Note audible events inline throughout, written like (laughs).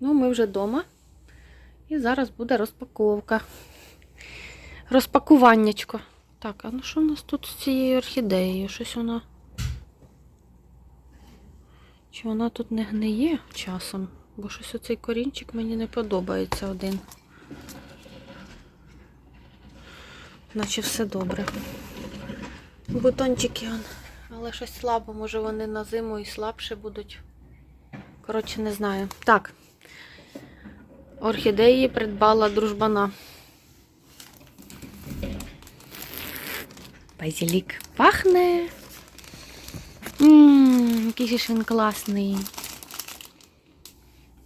Ну, ми вже вдома. І зараз буде розпаковка. Розпакуваннячко. Так, а ну що у нас тут з цією орхідеєю? Щось вона. Чи вона тут не гниє часом? Бо щось оцей корінчик мені не подобається один. Наче все добре. Бутончики он. Але щось слабо, може вони на зиму і слабше будуть. Коротше, не знаю. Так. Орхідеї придбала дружбана. Базилік пахне. Ммм, який ж він класний.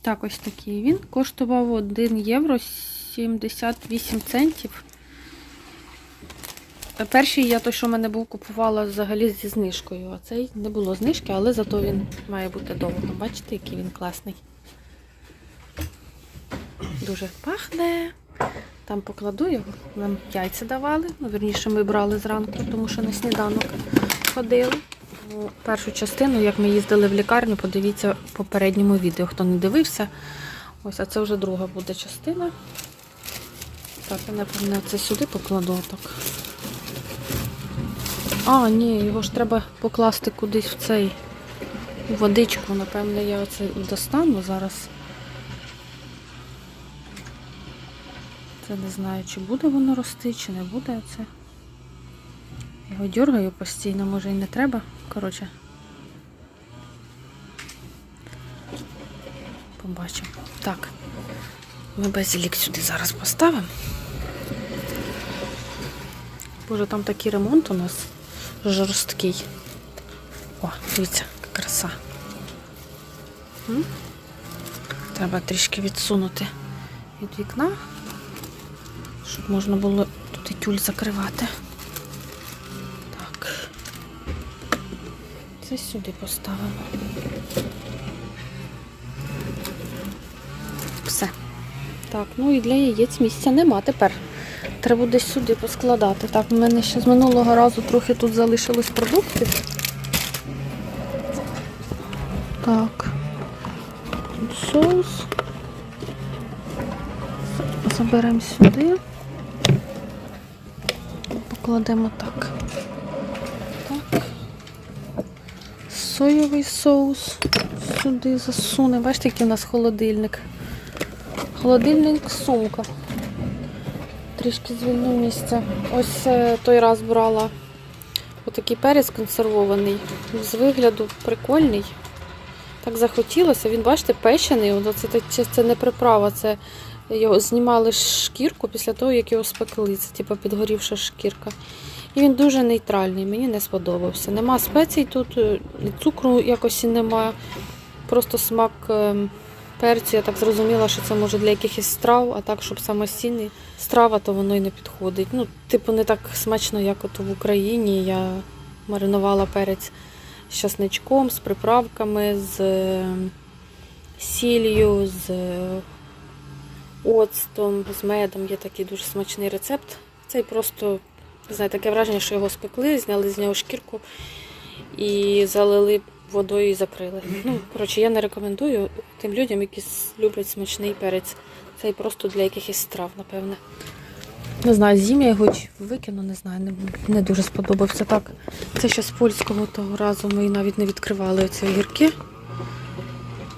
Так, ось такий він. Коштував 1 євро 78 центів. Перший я той, що в мене був, купувала взагалі зі знижкою, а цей не було знижки, але зато він має бути довго. Бачите, який він класний. Дуже пахне. Там покладу його. Нам яйця давали. Ну, вірніше, ми брали зранку, тому що на сніданок ходили. Ну, Першу частину, як ми їздили в лікарню, подивіться в попередньому відео, хто не дивився. Ось, а це вже друга буде частина. Так, я напевно це сюди покладу отак. А, ні, його ж треба покласти кудись в цей у водичку. Напевно, я оце достану зараз. Це не знаю, чи буде воно рости, чи не буде оце. Його дергаю постійно, може і не треба. Коротше. Побачимо. Так. Ми базилік сюди зараз поставимо. Боже, там такий ремонт у нас жорсткий. О, дивіться, краса. М? Треба трішки відсунути від вікна, щоб можна було тут і тюль закривати. Так. Це сюди поставимо. Все. Так, ну і для яєць місця нема тепер. Треба десь сюди поскладати. Так, у мене ще з минулого разу трохи тут залишилось продуктів. Так. Тут соус. Заберемо сюди. Покладемо так. Так. Соєвий соус. Сюди засунемо. Бачите, який у нас холодильник. Холодильник сумка. Трішки звільню місце. Ось е, той раз брала отакий перець консервований. З вигляду прикольний. Так захотілося. Він, бачите, печений. Це, це, це не приправа, це його знімали шкірку після того, як його спекли. Це типу підгорівша шкірка. І він дуже нейтральний, мені не сподобався. Нема спецій тут, е, цукру якось і нема. Просто смак е, перцю. Я так зрозуміла, що це може для якихось страв, а так, щоб самостійний страва, то воно й не підходить. Ну, типу, не так смачно, як от в Україні. Я маринувала перець з часничком, з приправками, з е, сіллю, з оцтом, з медом. Є такий дуже смачний рецепт. Цей просто, не знаю, таке враження, що його спекли, зняли з нього шкірку і залили водою і закрили. Ну, коротше, я не рекомендую тим людям, які люблять смачний перець. Цей просто для якихось страв, напевне. Не знаю, з'їм я його викину, не знаю, не, не дуже сподобався. Так, це ще з польського того разу ми навіть не відкривали ці огірки.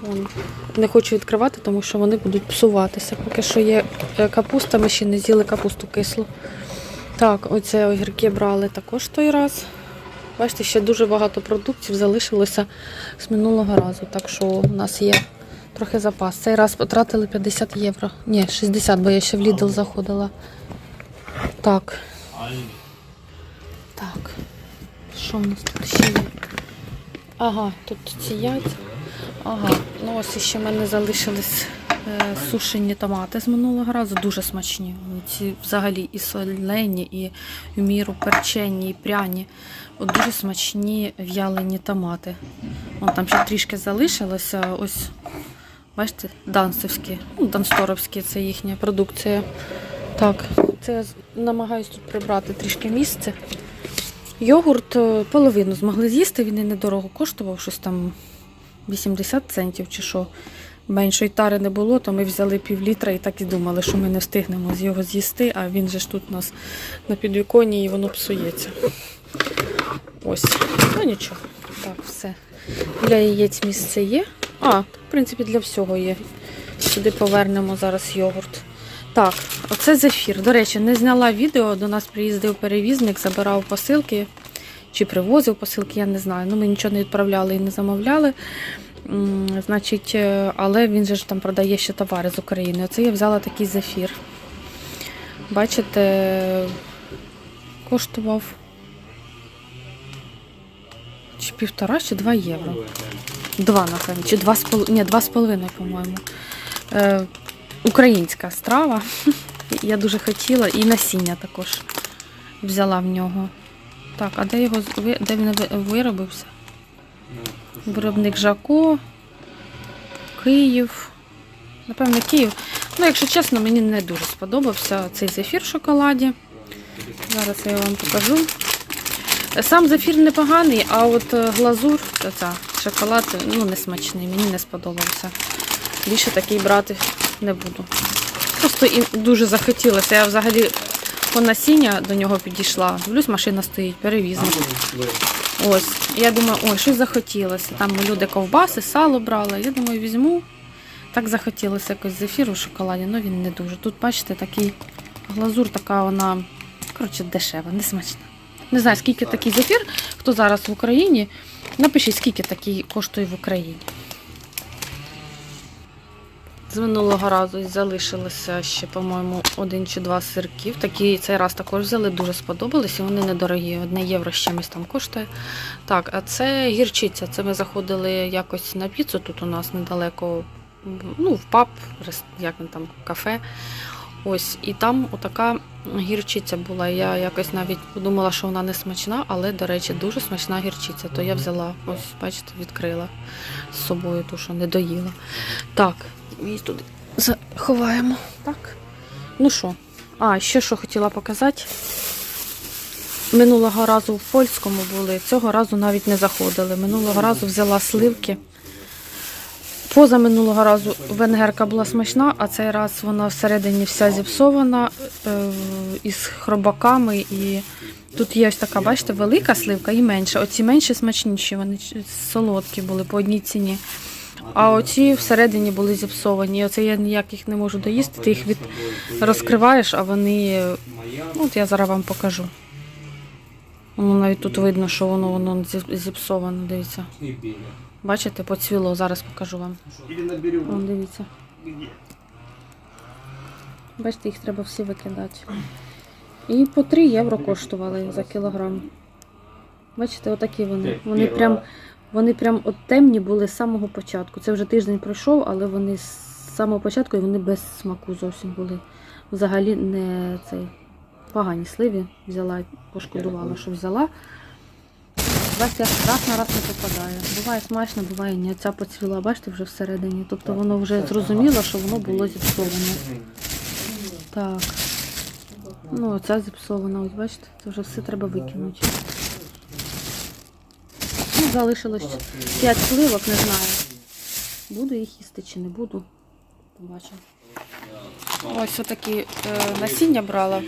Вон. Не хочу відкривати, тому що вони будуть псуватися. Поки що є е, капуста, ми ще не з'їли капусту кислу. Так, оце огірки брали також той раз. Бачите, ще дуже багато продуктів залишилося з минулого разу, так що у нас є трохи запас. Цей раз потратили 50 євро. Ні, 60, бо я ще в Lidl заходила. Так. Так. Що в нас тут ще є? Ага, тут ці яйця. Ага, ну ось ще в мене залишились е, сушені томати з минулого разу. Дуже смачні. Ці взагалі і солені, і в міру перчені, і пряні. От дуже смачні в'ялені томати. Вон там ще трішки залишилося. Ось, бачите, данцевські, ну, дансторовські, це їхня продукція. Так, це я намагаюсь тут прибрати трішки місце. Йогурт е, половину змогли з'їсти, він і недорого коштував, щось там 80 центів чи що. меншої тари не було, то ми взяли пів літра і так і думали, що ми не встигнемо з його з'їсти, а він же ж тут у нас на підвіконні і воно псується. Ось. Ну нічого. Так, все. Для яєць місце є. А, в принципі, для всього є. Сюди повернемо зараз йогурт. Так, оце зефір. До речі, не зняла відео. До нас приїздив перевізник, забирав посилки чи привозив посилки, я не знаю. Ну, ми нічого не відправляли і не замовляли. Значить, е, але він же ж там продає ще товари з України. Оце я взяла такий зефір. Бачите, коштував чи півтора, чи два євро. Два, напевно, чи два з пол... Ні, два з половиною, по-моєму. Е, українська страва. (laughs) Я дуже хотіла. І насіння також взяла в нього. Так, а де його де він виробився? Виробник Жако, Київ. Напевно, Київ. Ну, якщо чесно, мені не дуже сподобався цей зефір в шоколаді. Зараз я вам покажу. Сам зефір непоганий, а от е, глазур, ця шоколад, ну, не смачний, мені не сподобався. Більше такий брати не буду. Просто і дуже захотілося. Я взагалі по насіння до нього підійшла. Дивлюсь, машина стоїть, перевізник. Ось. Я думаю, ой, щось захотілося. Там люди ковбаси, сало брали. Я думаю, візьму. Так захотілося якось зефіру в шоколаді, але він не дуже. Тут, бачите, такий глазур, така вона, коротше, дешева, не смачна. Не знаю, скільки такий зефір, хто зараз в Україні. Напишіть, скільки такий коштує в Україні. З минулого разу залишилося ще, по-моєму, один чи два сирків. Такі цей раз також взяли, дуже сподобались, і вони недорогі. Одне євро з чимось там коштує. Так, а це гірчиця. Це ми заходили якось на піцу тут у нас недалеко, ну, в паб, як він там, кафе. Ось, і там отака гірчиця була. Я якось навіть подумала, що вона не смачна, але, до речі, дуже смачна гірчиця. То я взяла, ось, бачите, відкрила з собою, ту, що не доїла. Так, її туди заховаємо. Так. Ну що, а, ще що хотіла показати. Минулого разу в польському були, цього разу навіть не заходили. Минулого разу взяла сливки. Поза минулого разу венгерка була смачна, а цей раз вона всередині вся зіпсована е, із хробаками. І тут є ось така, бачите, велика сливка і менша. Оці менші смачніші, вони солодкі були по одній ціні. А оці всередині були зіпсовані. Оце я ніяк їх не можу доїсти. Ти їх від... розкриваєш, а вони. Ну, от я зараз вам покажу. Воно навіть тут видно, що воно, воно зіп- зіпсовано. Дивіться. Бачите, поцвіло. Зараз покажу вам. Вон, дивіться. Бачите, їх треба всі викидати. І по 3 євро коштували за кілограм. Бачите, отакі вони. Вони прям, вони прям от темні були з самого початку. Це вже тиждень пройшов, але вони з самого початку і вони без смаку зовсім були. Взагалі не цей погані сливі взяла, пошкодувала, що взяла. Бачите, як раз на раз не попадає. Буває смачно, буває ні. Ця поцвіла, бачите, вже всередині. Тобто воно вже зрозуміло, що воно було зіпсоване. Так. Ну, оця зіпсована, ось бачите, це вже все треба викинути. Ну, залишилось 5 сливок, не знаю. Буду їх їсти чи не буду. Побачимо. Ось отакі е, насіння брала.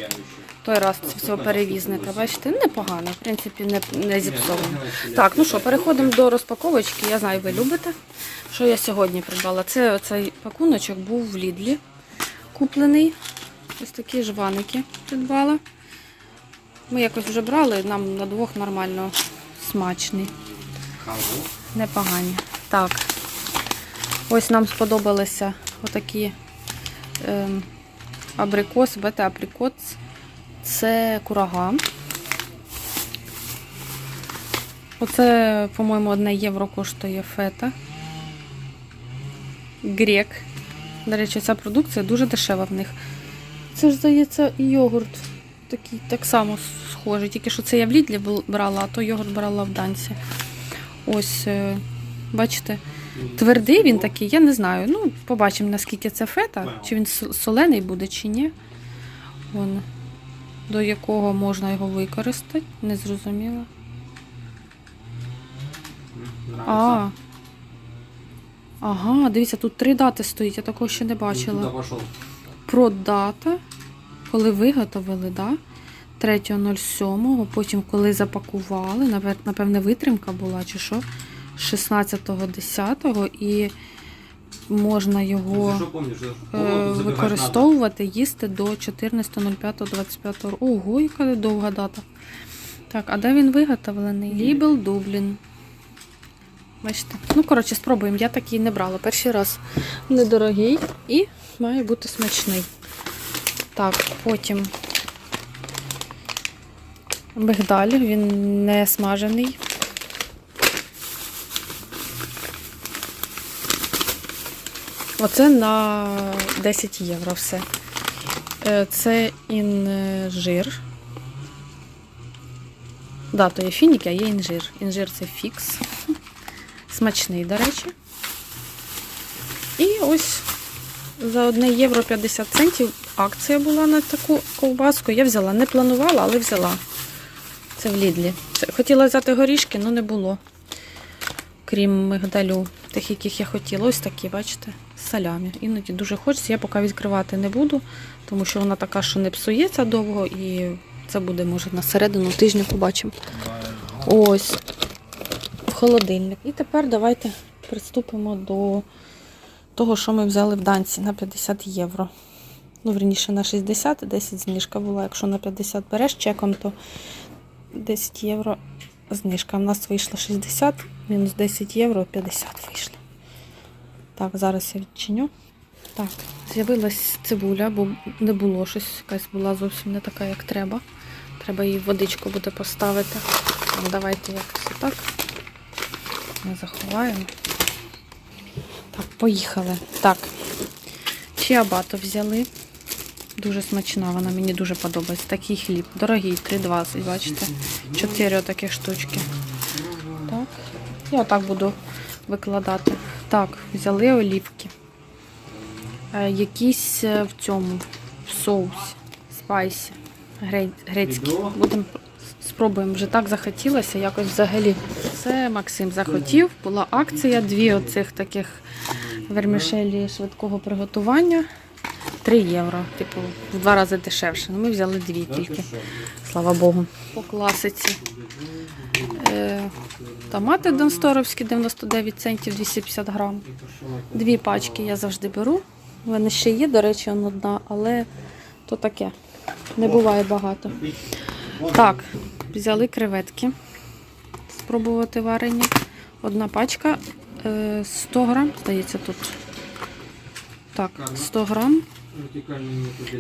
Той раз цього перевізника, бачите, непогано, в принципі, не, не зіпсовано. Так, ну що, переходимо до розпаковочки. Я знаю, ви любите. Що я сьогодні придбала? Це цей пакуночок був в Лідлі куплений. Ось такі жваники придбала. Ми якось вже брали, нам на двох нормально смачний. Непогані. Так. Ось нам сподобалися отакі ем, абрикос, бета-априкос. Це курага. Оце, по-моєму, одне євро коштує фета. Грек. До речі, ця продукція дуже дешева в них. Це ж, здається, йогурт. Такий так само схожий. Тільки що це я в Лідлі брала, а то йогурт брала в Данці. Ось, е, бачите, твердий він такий, я не знаю. Ну, побачимо, наскільки це фета, чи він солений буде, чи ні. Вон, до якого можна його використати, не зрозуміло. А, Ага, дивіться, тут три дати стоїть, я такого ще не бачила. пошел. Продата, коли виготовили, да? 3.07, потім коли запакували, напев- напевне, витримка була чи що, 16.10 і можна його е, використовувати, їсти до 14.05.25 року. Ого, яка довга дата. Так, а де він виготовлений? Лібел Дублін. Бачите? Ну, коротше, спробуємо. Я такий не брала. Перший раз недорогий і має бути смачний. Так, потім мигдаль, він не смажений. Оце на 10 євро все. Е, Це інжир. Да, то є фініки, а є інжир. Інжир це фікс. Смачний, до речі. І ось за 1 євро 50 центів акція була на таку ковбаску. Я взяла. Не планувала, але взяла. Це в Лідлі. Хотіла взяти горішки, але не було. Крім мигдалю, тих, яких я хотіла. Ось такі, бачите, салямі. Іноді дуже хочеться. Я поки відкривати не буду, тому що вона така, що не псується довго, і це буде, може, на середину тижня побачимо. Ось в холодильник. І тепер давайте приступимо до того, що ми взяли в данці на 50 євро. Ну, верніше на 60, 10 знижка була. Якщо на 50 береш чеком, то 10 євро знижка. У нас вийшло 60, мінус 10 євро, 50 вийшло. Так, зараз я відчиню. Так, з'явилась цибуля, бо не було щось, якась була зовсім не така, як треба. Треба її в водичку буде поставити. Так, давайте якось отак. Ми заховаємо. Так, поїхали. Так. Чиабато взяли. Дуже смачна, вона мені дуже подобається. Такий хліб. Дорогий, 3,20, бачите? Чотири отакі штучки. Так. Я отак буду викладати. Так, взяли олівки. Е, якісь е, в цьому в соусі. Спайсі. Гре- Грецькі. Будемо спробуємо. Вже так захотілося, якось взагалі. Це Максим захотів. Була акція, дві оцих таких вермішелі швидкого приготування. 3 євро. Типу, в два рази дешевше. Ну, ми взяли дві тільки. Слава Богу. По класиці. Е, томати донсторовські 99 центів 250 грам. Дві пачки я завжди беру. У мене ще є, до речі, одна, але то таке. Не буває багато. Так, взяли креветки. Спробувати варені. Одна пачка е, 100 грам, здається, тут. Так, 100 грам,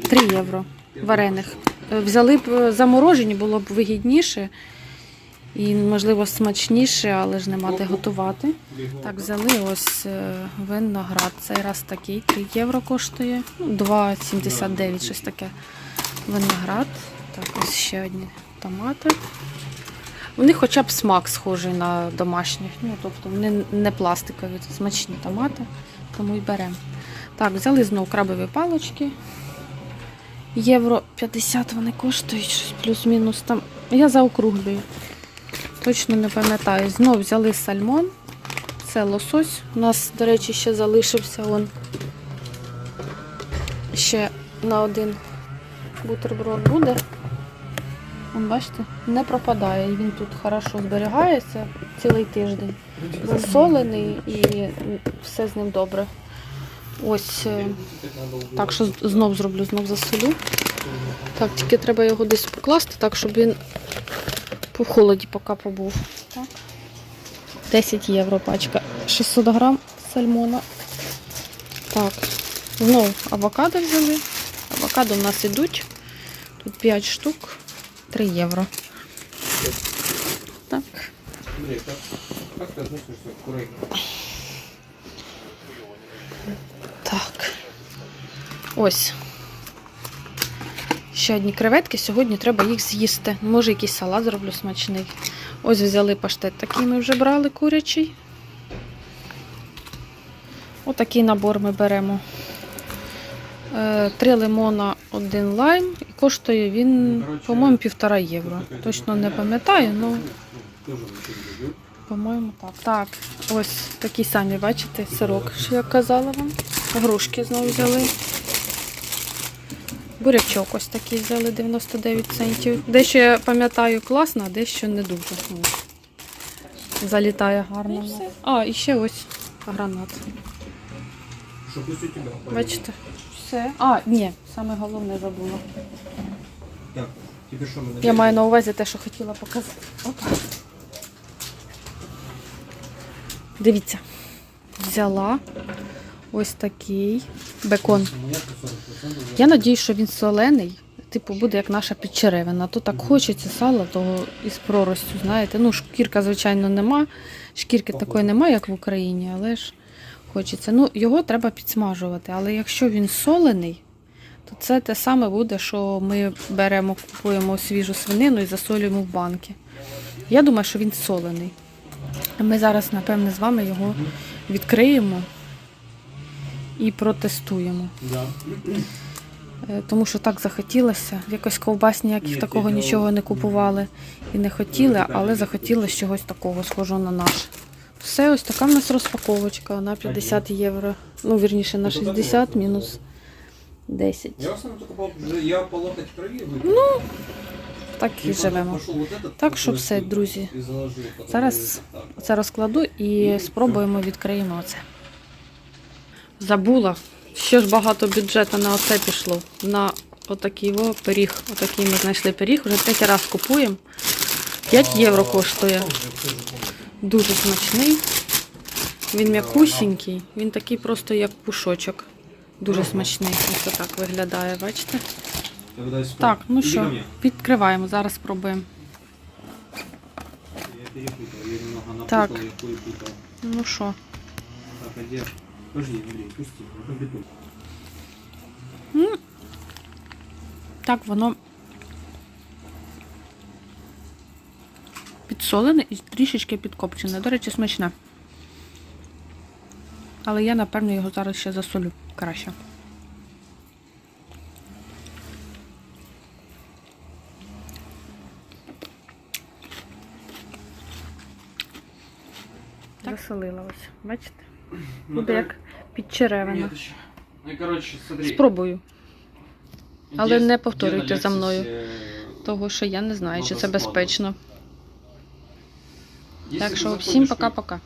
3 євро варених. Е, Взяли б е, заморожені, було б вигідніше і, можливо, смачніше, але ж нема де готувати. Так, взяли ось е, виноград. Цей раз такий 3 євро коштує. Ну, 2,79, щось таке. Виноград. Так, ось ще одні томати. Них хоча б смак схожий на домашніх. Ну, тобто вони не пластикові, смачні томати, тому і беремо. Так, взяли знову крабові палочки. Євро 50 вони коштують, плюс-мінус там. Я заокруглюю. Точно не пам'ятаю. Знов взяли сальмон. Це лосось. У нас, до речі, ще залишився он ще на один бутерброд буде. Вон, бачите, не пропадає. Він тут хорошо зберігається цілий тиждень. Засолений і все з ним добре. Ось е, так що знов зроблю, знов засолю. Так, тільки треба його десь покласти, так, щоб він по холоді поки побув. Так. 10 євро пачка. 600 грам сальмона. Так. Знову авокадо взяли. Авокадо в нас ідуть. Тут 5 штук. 3 євро. Так. Так. Ось. Ще одні креветки. Сьогодні треба їх з'їсти. Може, якийсь салат зроблю смачний. Ось взяли паштет, такий ми вже брали курячий. Отакий набор ми беремо. Е, Три лимона, один лайм. І коштує він, по-моєму, півтора євро. Точно не пам'ятаю, але Тоже очень люблю. По-моєму, так. Так, ось такі самі, бачите, сирок, що я казала вам. Грушки знову взяли. Бурячок ось такий взяли 99 центів. Дещо я пам'ятаю класно, а дещо не дуже. Ну, Залітає гарно. А, і ще ось гранат. Бачите? Все. А, ні, саме головне забула. Так, Я маю на увазі те, що хотіла показати. Опа. Дивіться. Взяла ось такий бекон. Я надію, що він солений. Типу, буде як наша підчеревина. То так хочеться сала, того із проростю, знаєте. Ну, шкірка, звичайно, нема. Шкірки такої немає, як в Україні, але ж хочеться. Ну, його треба підсмажувати. Але якщо він солений, то це те саме буде, що ми беремо, купуємо свіжу свинину і засолюємо в банки. Я думаю, що він солений. Ми зараз, напевне, з вами його відкриємо і протестуємо. Да. Е, Тому що так захотілося. Якось ковбас ніяких такого нічого не купували і не хотіли, але захотілося чогось такого, схожого на наш. Все, ось така в нас розпаковочка на 50 євро. Ну, вірніше, на 60 мінус 10. Я в основном я по локоть крови. Ну, Так і живемо. Так що все, друзі. Зараз Це розкладу і спробуємо відкриємо оце. Забула. Ще ж багато бюджету на оце пішло. На отакий о, пиріг. Отакий ми знайшли пиріг. Вже третій раз купуємо. 5 євро коштує. Дуже смачний. Він м'якусінький. Він такий просто як пушочок. Дуже смачний. Ось так виглядає, бачите? Так, ну що, відкриваємо, зараз спробуємо. Так. Ну що? Подожди, Андрей, пусти, ну, беду. Так, воно підсолене і трішечки підкопчене. До речі, смачне. Але я, напевно, його зараз ще засолю краще. Так солила ось, бачите? Буде як підчеревина. черевина. Ну. Спробую, але не повторюйте за мною. Того що я не знаю, чи це безпечно. Так що всім пока-пока.